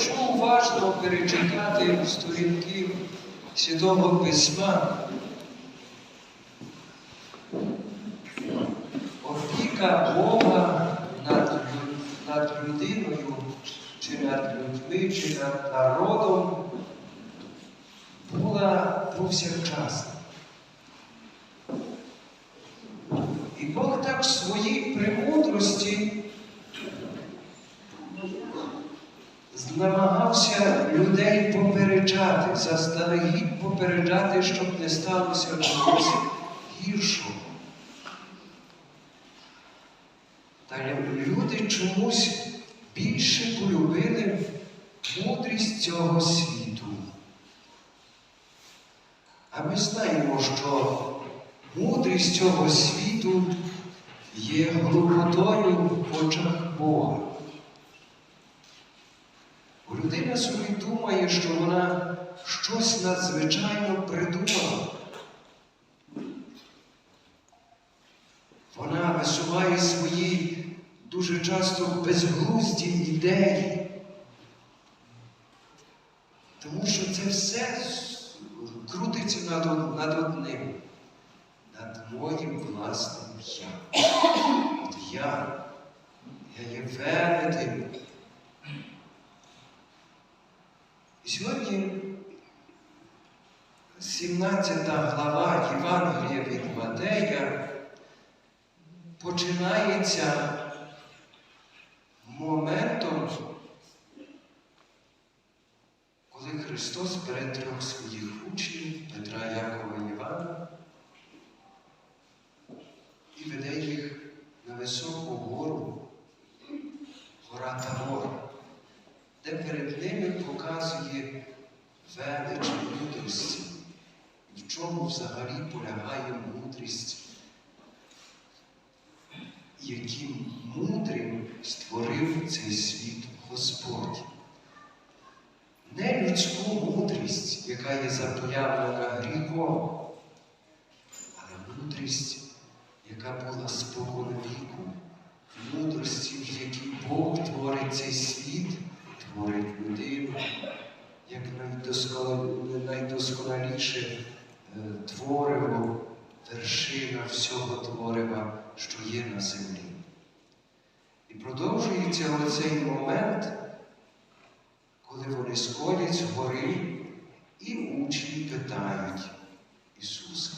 Якщо уважно перечитати сторінки Святого Письма, опіка Бога над, над людиною, чи над людьми, чи над народом була повсякчасна. І Бог так в своїй премудрості намагався людей попереджати, заздалегідь попереджати, щоб не сталося чогось гіршого. Та люди чомусь більше полюбили мудрість цього світу. А ми знаємо, що мудрість цього світу є глупотою в очах Бога. Людина собі думає, що вона щось надзвичайно придумала. Вона висуває свої дуже часто безглузді ідеї. Тому що це все крутиться над, над одним, над моїм власним я. От я, я є велетень. І сьогодні 17 глава Євангелія від Матея починається моментом, коли Христос бере своїх учнів Петра, Якова і Івана і веде їх на високу гору, гора Тавор, де перед ними показує велич мудрості, в чому взагалі полягає мудрість, яким мудрим створив цей світ Господь. Не людську мудрість, яка є заплямлена гріхом, але мудрість, яка була спокон віку, мудрості, в якій Бог творить цей світ, людину, як найдосконаліше твориво, вершина всього творива, що є на землі. І продовжується оцей момент, коли вони сходять з гори і учні питають Ісуса.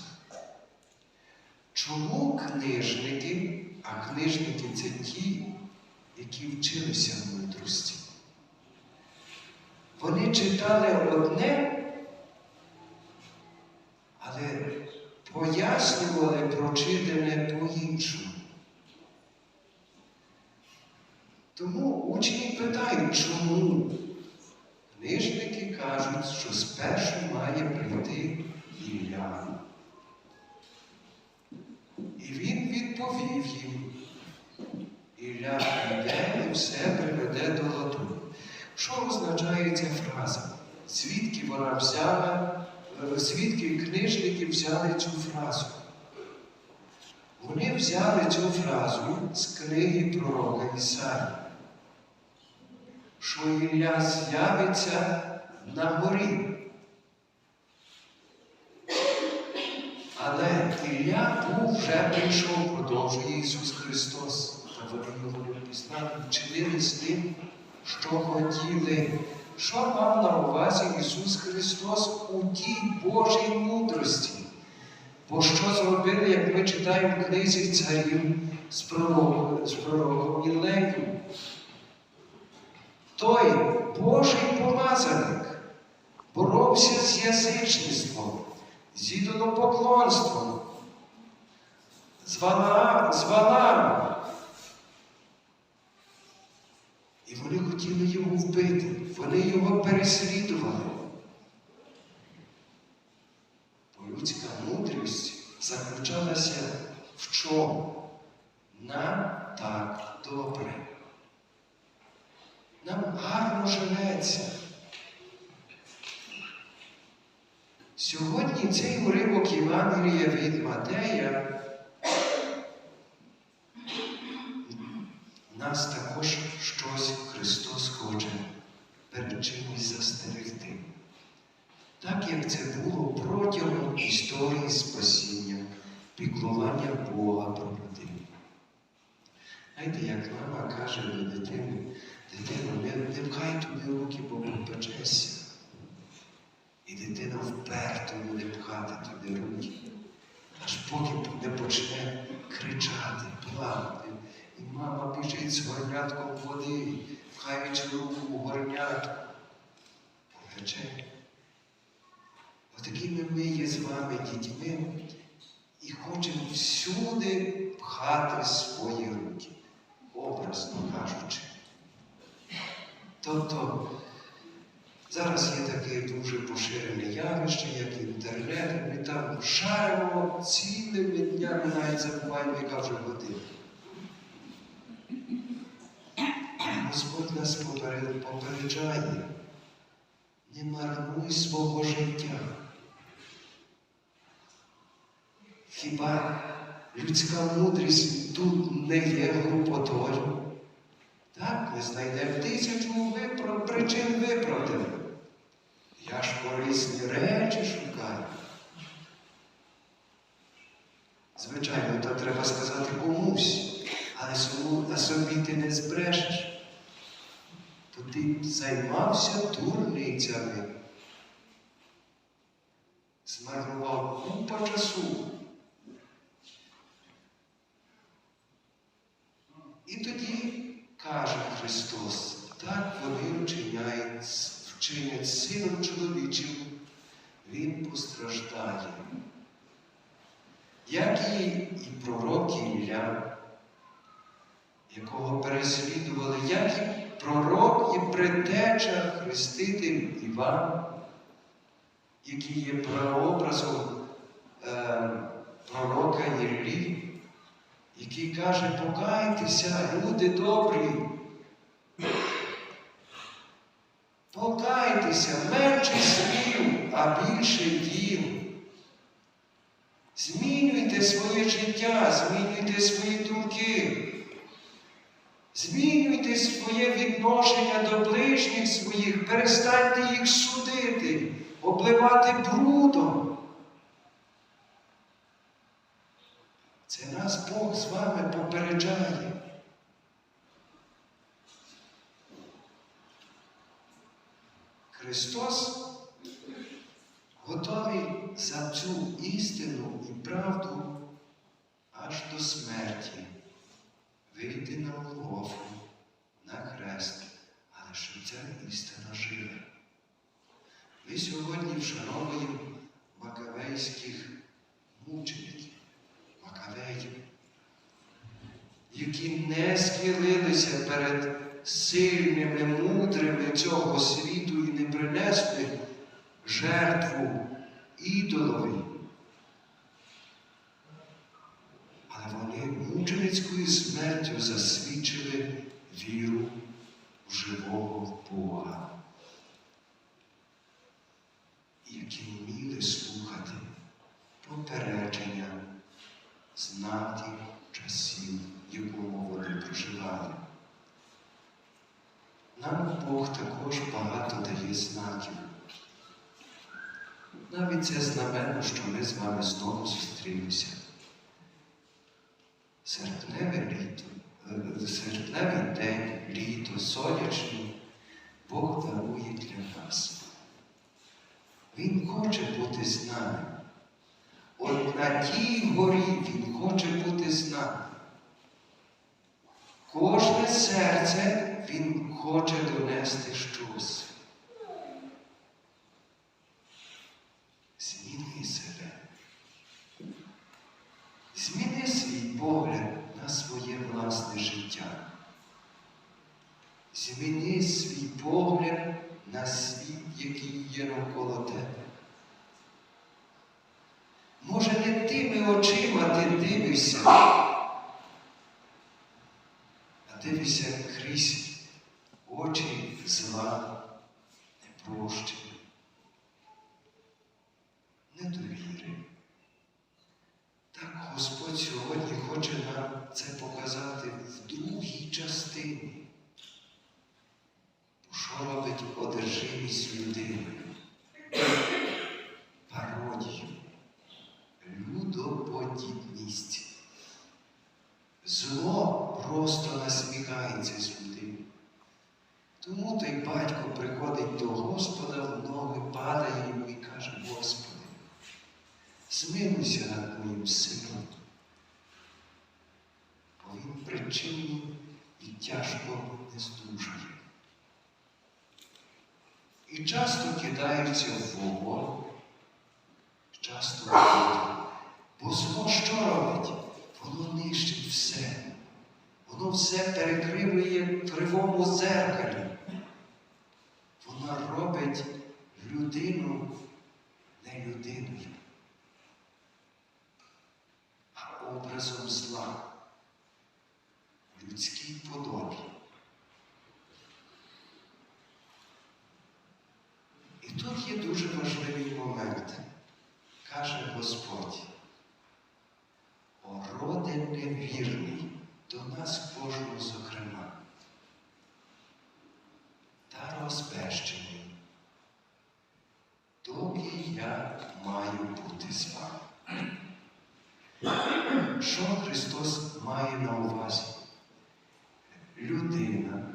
Чому книжники, а книжники це ті, які вчилися в мудрості? Вони читали одне, але пояснювали прочитане по-іншому. Тому учні питають, чому? Книжники кажуть, що спершу має прийти Ілля. І він відповів їм. Ілля прийде і все. Що означає ця фраза? Звідки вона взяла, е, звідки книжники взяли цю фразу? Вони взяли цю фразу з книги пророка Ісаї, що Ілля з'явиться на горі. Але Ілля був вже прийшов, продовжує Ісус Христос. Та вони його не пізнали, вчинили з тим, що хотіли. Що мав на увазі Ісус Христос у тій Божій мудрості? Бо що зробили, як ми читаємо книзі царів з пророком, Ілею? Той Божий помазаник боровся з язичництвом, з ідолопоклонством, з Валаам, з Валаамом. І вони хотіли його вбити, вони його переслідували. Бо людська мудрість заключалася в чому? Нам так добре. Нам гарно живеться. Сьогодні цей уривок Євангелія від Матея нас також щось Христос хоче перед чимось застерегти. Так як це було протягом історії спасіння, піклування Бога про людину. Знаєте, як мама каже до дитини, дитино, не, не пхай тобі руки, бо попечешся. І дитина вперто буде пхати туди руки, аж поки не почне кричати, плакати. Мама біжить з горнятком води, пхаючи руку в горнятку. Попече. Отакими ми є з вами дітьми і хочемо всюди пхати свої руки, образно кажучи. Тобто зараз є таке дуже поширене явище, як інтернет, ми там шаримо цілими днями, навіть забуваємо, яка вже година. Господь нас поперед- попереджає, не марнуй свого життя. Хіба людська мудрість тут не є групотою? Так, ми знайдемо тисячу випро- причин виправдання. Я ж корисні речі шукаю. Звичайно, то треба сказати комусь, але собі ти не збрешеш. Ти займався дурницями. Змарнував купа часу. І тоді каже Христос, так вони вчиняють, вчинять сином чоловічим, Він постраждає. Як і, і пророк Ілля, якого переслідували, як і пророк і предтеча хреститель Іван, який є прообразом е, пророка Єллі, який каже, покайтеся, люди добрі. Покайтеся, менше слів, а більше діл. Змінюйте своє життя, змінюйте свої думки. Змінюйте своє відношення до ближніх своїх, перестаньте їх судити, обливати брудом. Це нас Бог з вами попереджає. Христос готовий за цю істину і правду аж до смерті вийти на Голгофу, на хрест, але щоб ця істина жила. Ми сьогодні вшановуємо макавейських мучеників, макавеїв, які не схилилися перед сильними, мудрими цього світу і не принесли жертву ідолові. Але вони мученицькою смертю засвідчили віру в живого Бога, які вміли слухати попередження знаків часів, в якому вони проживали. Нам Бог також багато дає знаків. Навіть це знаменно, що ми з вами знову зустрілися. Серпневе літо, е, серпневий день, літо, сонячний, Бог дарує для нас. Він хоче бути з нами. От на тій горі Він хоче бути з нами. Кожне серце Він хоче донести щось. Зміни себе. Зміни свій погляд на своє власне життя. Зміни свій погляд на світ, який є навколо тебе. Може, не тими очима ти дивишся, а дивишся крізь очі зла, непрощення, недовіри. Так Господь сьогодні хоче нам це показати в другій частині. Робить одержимість людини? Пародію, людоподібність. Зло просто насміхається з людини. Тому той батько приходить до Господа в ноги, падає йому і каже, Господи, змилуйся над моїм сином. Бо він причинний і тяжко не здужує. І часто кидаються в вогонь, часто в воду. Бо зло що робить? Воно нищить все. Воно все перекривує в кривому зеркалі. Воно робить людину не людиною, а образом зла в людській подобі. І тут є дуже важливий момент. Каже Господь, о роде невірний, до нас кожного зокрема, та розбещений, доки я маю бути з вами. Що Христос має на увазі? Людина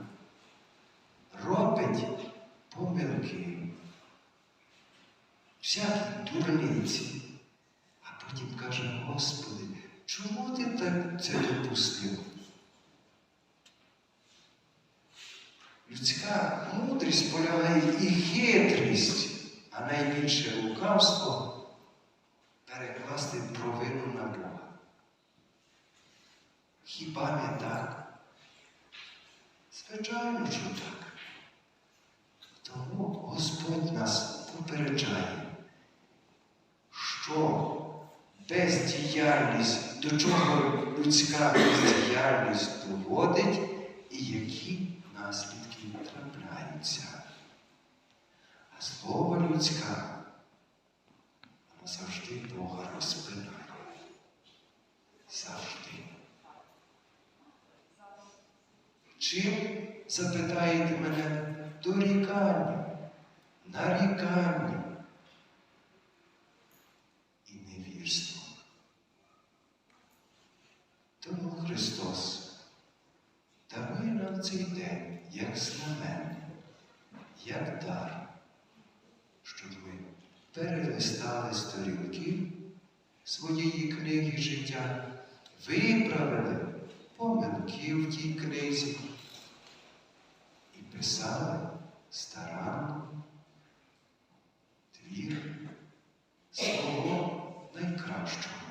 робить помилки, всякі дурниці, а потім каже, Господи, чому ти так це допустив? Людська мудрість полягає і хитрість, а найбільше лукавство перекласти провину на Бога. Хіба не так? Звичайно, що так. Тому Господь нас попереджає, що бездіяльність, до чого людська бездіяльність доводить і які наслідки трапляються. А слово людська воно завжди Бога розпинає. Завжди. Чим запитаєте мене дорікання, нарікання і невірство? Тому Христос дарує нам цей день як знамення, як дар, щоб ми перелистали сторінки своєї книги життя, виправили помилки в тій книзі і писали старанно твір свого найкращого.